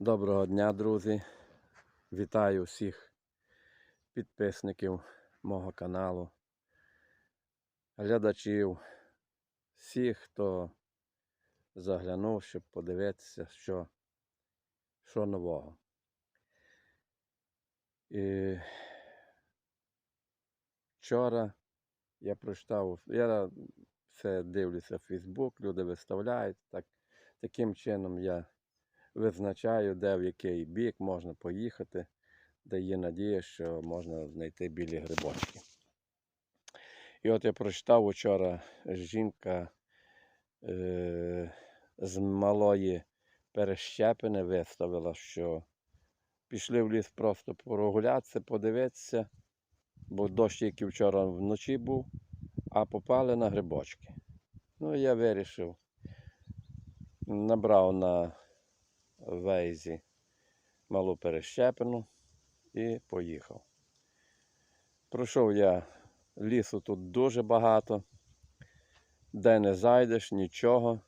Доброго дня, друзі. Вітаю всіх підписників мого каналу, глядачів, всіх, хто заглянув, щоб подивитися, що, що нового. І вчора я прочитав, я все дивлюся в Фейсбук, люди виставляють. Так, таким чином я визначаю, де в який бік можна поїхати, де є надія, що можна знайти білі грибочки. І от я прочитав вчора жінка е, з малої перещепини виставила, що пішли в ліс просто прогулятися, подивитися, бо дощ тільки вчора вночі був, а попали на грибочки. Ну, я вирішив, набрав на вейзі малу перещепину і поїхав. Пройшов я лісу тут дуже багато, де не зайдеш, нічого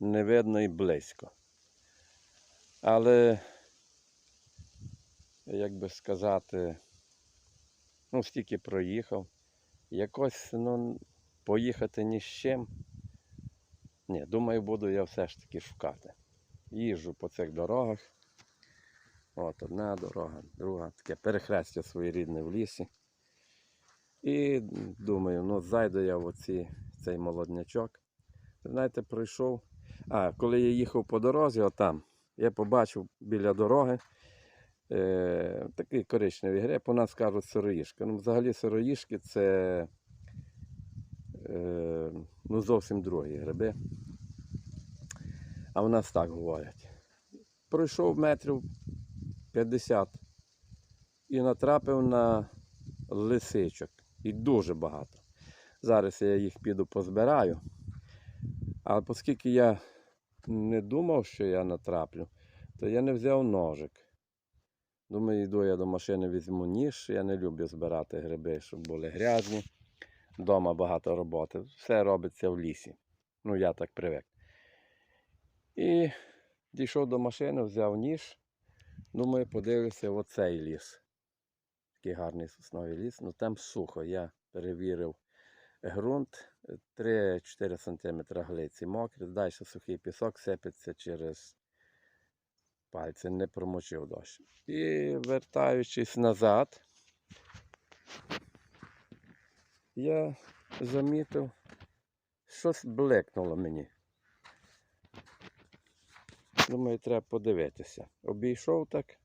не видно і близько. Але, як би сказати, ну, стільки проїхав, якось ну, поїхати ні з чим. Ні, думаю, буду я все ж таки шукати їжджу по цих дорогах. От одна дорога, друга, таке перехрестя своєрідне в лісі. І думаю, ну зайду я в оці, цей молоднячок. Знаєте, пройшов. А, коли я їхав по дорозі, отам, я побачив біля дороги е, такий коричневий гриб, у нас кажуть сироїшка. Ну, взагалі сироїшки це е, ну, зовсім другі гриби. А в нас так говорять. Пройшов метрів 50 і натрапив на лисичок. І дуже багато. Зараз я їх піду позбираю. А оскільки я не думав, що я натраплю, то я не взяв ножик. Думаю, йду я до машини, візьму ніж. Я не люблю збирати гриби, щоб були грязні. Дома багато роботи. Все робиться в лісі. Ну, я так привик. І дійшов до машини, взяв ніж. Думаю, подивлюся в оцей ліс. Такий гарний сосновий ліс. Ну там сухо. Я перевірив ґрунт. 3-4 см глиці мокрі, далі сухий пісок сипеться через пальці, не промочив дощ. І вертаючись назад, я замітив, щось блекнуло мені. Думаю, треба подивитися. Обійшов так.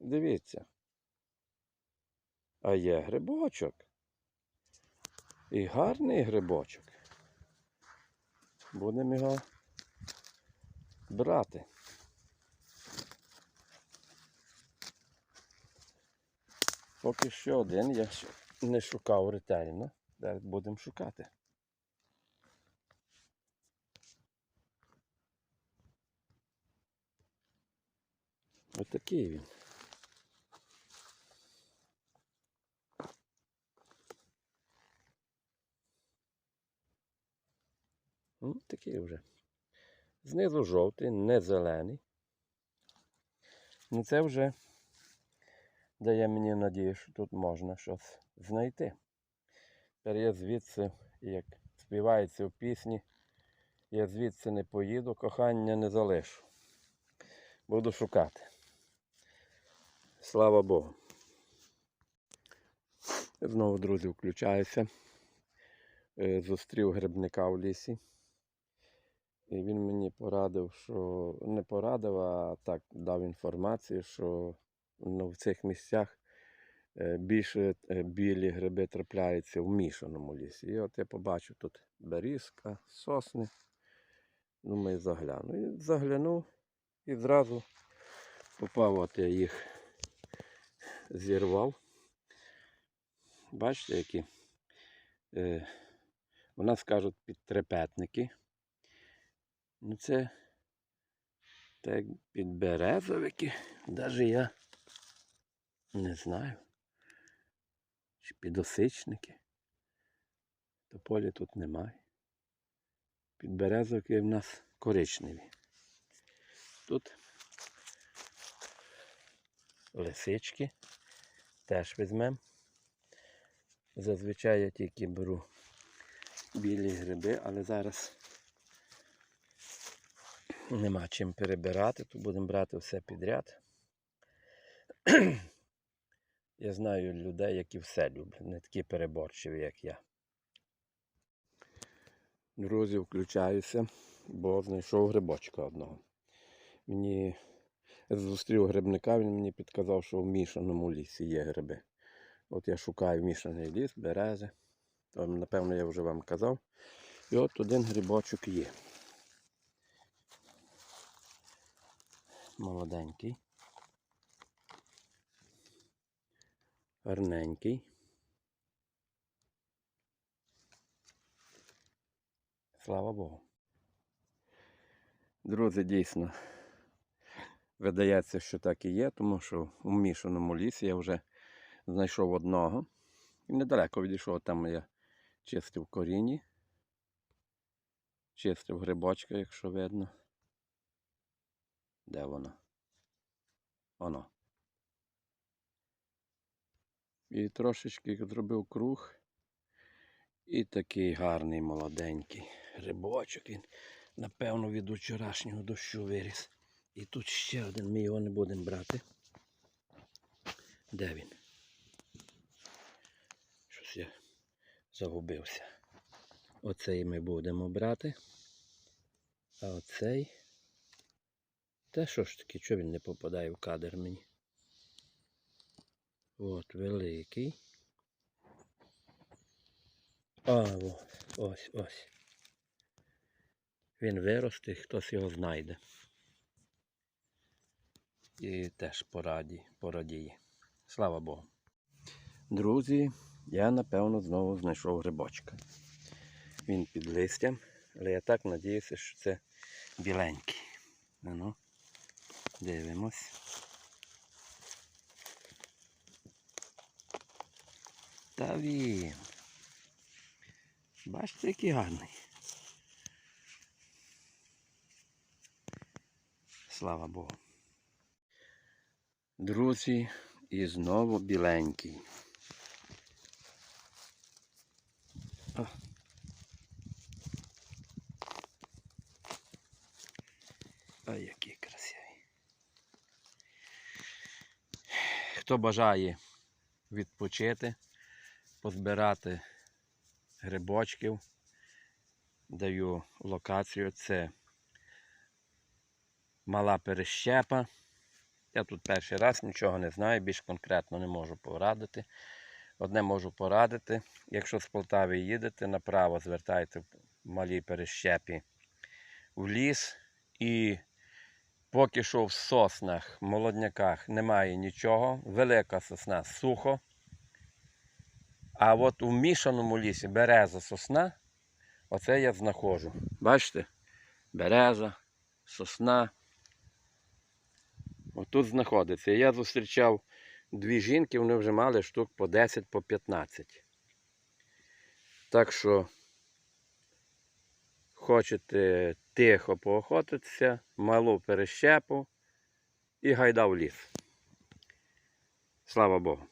Дивіться. А є грибочок. І гарний грибочок. Будемо його брати. Поки що один я не шукав ретельно. Зараз будемо шукати. Отакий він. Ну, такий вже. Знизу жовтий, не зелений. Ну це вже дає мені надію, що тут можна щось знайти. Тепер я звідси, як співається в пісні, я звідси не поїду, кохання не залишу. Буду шукати. Слава Богу. Знову, друзі, включаюся. Е, Зустрів грибника в лісі. І він мені порадив, що не порадив, а так дав інформацію, що ну, в цих місцях е, більше е, білі гриби трапляються в мішаному лісі. І от я побачив тут берізка, сосни. Думаю, загляну. І заглянув і зразу попав, от я їх зірвав. Бачите, які е, у нас кажуть підтрепетники. Ну це так підберезовики. Навіть я не знаю. Чи підосичники. Тополі тут немає. Підберезовики в нас коричневі. тут. Лисички. Теж візьмемо. Зазвичай я тільки беру білі гриби, але зараз нема чим перебирати, то будемо брати все підряд. Я знаю людей, які все люблять, не такі переборчиві, як я. Друзі, включаюся, бо знайшов грибочка одного. Мені зустрів грибника, він мені підказав, що в мішаному лісі є гриби. От я шукаю мішаний ліс, берези. Напевно, я вже вам казав. І от один грибочок є. Молоденький. Гарненький. Слава Богу. Друзі, дійсно, видається, що так і є, тому що у мішаному лісі я вже знайшов одного. І недалеко відійшов, там я чистив корінні. Чистив грибочка, якщо видно. Де воно? Воно. І трошечки зробив круг. І такий гарний молоденький грибочок. Він, напевно, від вчорашнього дощу виріс. І тут ще один, ми його не будемо брати. Де він? Щось я загубився. Оцей ми будемо брати. А оцей. Та що ж таки, чого він не попадає в кадр мені? От великий. А, ось, ось. Він виросте, хтось його знайде. І теж пораді, порадіє. Слава Богу. Друзі, я напевно знову знайшов грибочка. Він під листям, але я так надіюся, що це біленький. Ну, дивимось. Та він. Бачите, який гарний. Слава Богу. Друзі, і знову біленький. А який красивий. Хто бажає відпочити, позбирати грибочків, даю локацію. Це мала перещепа. Я тут перший раз нічого не знаю, більш конкретно не можу порадити. Одне можу порадити. Якщо з Полтави їдете, направо звертайте в малій перещепі в ліс. І поки що в соснах, молодняках немає нічого. Велика сосна сухо. А от у мішаному лісі береза сосна, оце я знаходжу. Бачите? Береза, сосна. Отут знаходиться. Я зустрічав дві жінки, вони вже мали штук по 10, по 15. Так що хочете тихо поохотитися, малу перещепу і гайда в ліс. Слава Богу.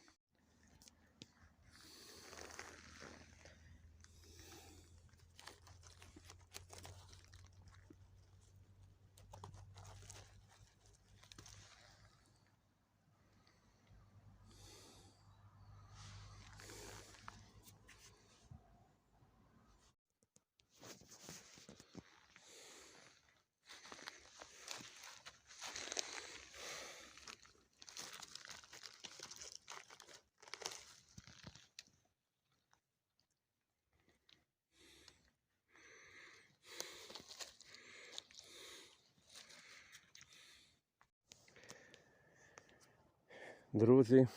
Друзі,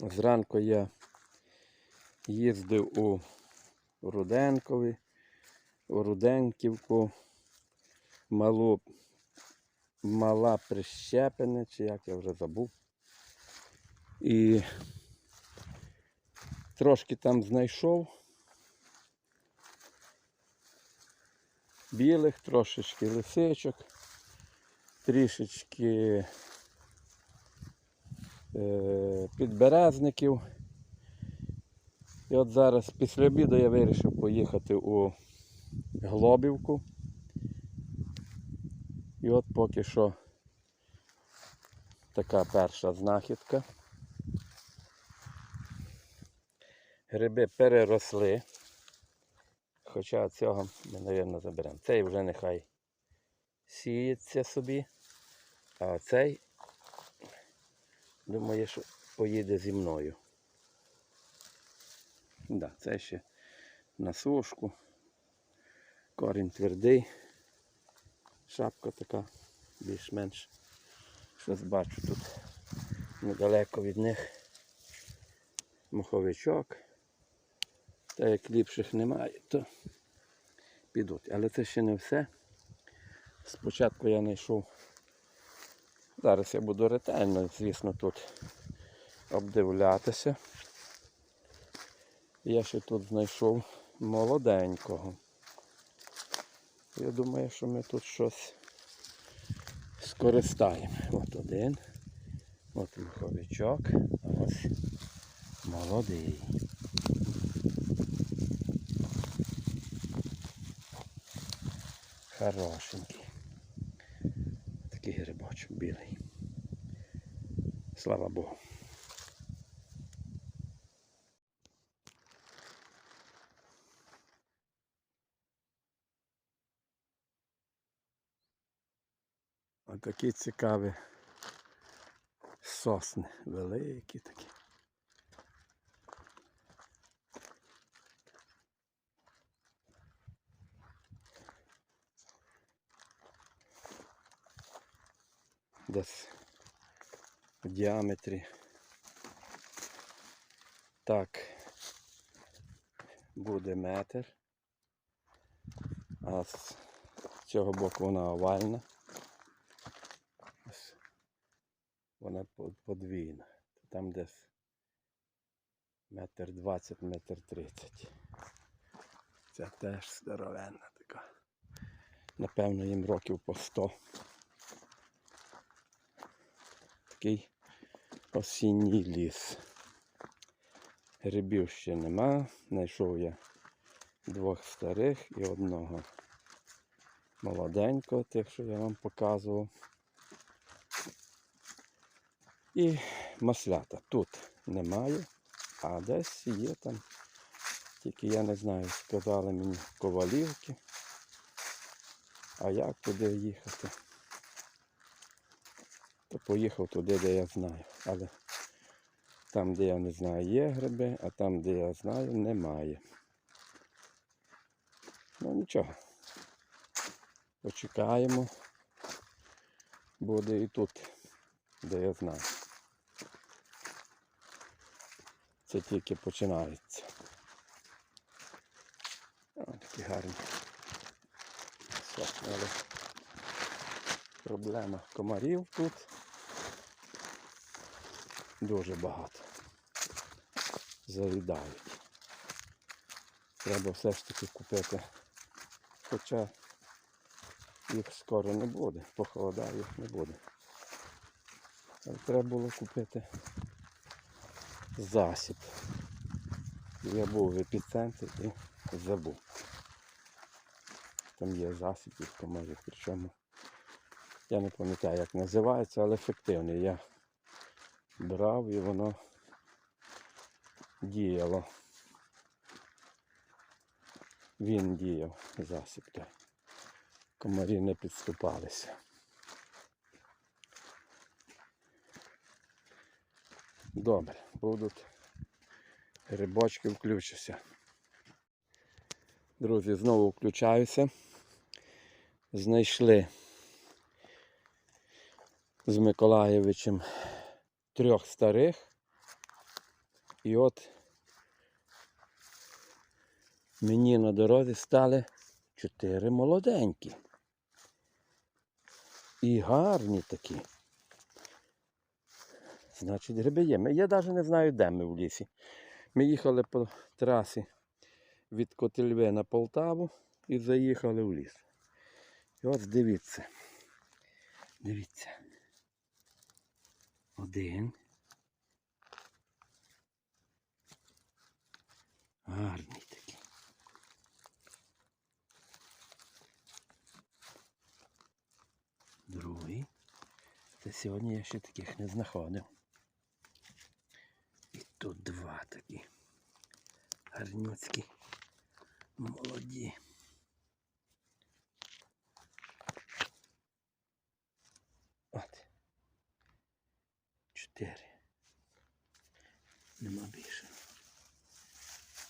зранку я їздив у Руденкові, у Руденківку, малу, мала прищепене, чи як я вже забув. І трошки там знайшов. Білих, трошечки лисичок. трішечки підберезників. І от зараз після обіду я вирішив поїхати у Глобівку. І от поки що така перша знахідка. Гриби переросли. Хоча цього ми, мабуть, заберемо. Цей вже нехай сіється собі. А цей, думаю, що поїде зі мною. Да, це ще на сушку. Корінь твердий. Шапка така більш-менш. Щось бачу тут недалеко від них моховичок. Та як ліпших немає, то підуть. Але це ще не все. Спочатку я знайшов. Зараз я буду ретельно, звісно, тут обдивлятися. Я ще тут знайшов молоденького. Я думаю, що ми тут щось скористаємо. От один. От маховичок, ось молодий. Хорошенький. Білий. Слава Богу. А такі цікаві сосни великі такі. Десь в діаметрі. Так буде метр. А з цього боку вона овальна. Ось вона подвійна. Там десь метр двадцять, метр тридцять. Це теж здоровенна така. Напевно, їм років по сто. Такий осінній ліс. Грибів ще нема. Знайшов я двох старих і одного молоденького, тих, що я вам показував. І маслята. Тут немає, а десь є там. Тільки я не знаю, сказали мені ковалівки. А як туди їхати? То поїхав туди, де я знаю. Але там, де я не знаю, є гриби, а там, де я знаю, немає. Ну нічого. Почекаємо. Буде і тут, де я знаю. Це тільки починається. О, такі гарні. Але проблема комарів тут дуже багато. Завідають. Треба все ж таки купити. Хоча їх скоро не буде, похолодає їх не буде. Але треба було купити засіб. Я був в епіцентрі і забув. Там є засіб від комарів, причому я не пам'ятаю, як називається, але ефективний. Я брав і воно діяло. Він діяв засіб той. Комарі не підступалися. Добре, будуть грибочки включуся. Друзі, знову включаюся. Знайшли з Миколаєвичем трьох старих. І от мені на дорозі стали чотири молоденькі. І гарні такі. Значить, гриби є. Я навіть не знаю, де ми в лісі. Ми їхали по трасі від Котельви на Полтаву і заїхали в ліс. І от дивіться. Дивіться. Один. Гарний такий. Другий. Це сьогодні я ще таких не знаходив. І тут два такі. Гарнюцькі. Молоді. 4. Нема більше.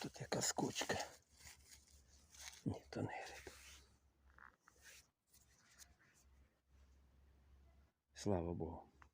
Тут яка скочка. Ні, то не риб. Слава Богу.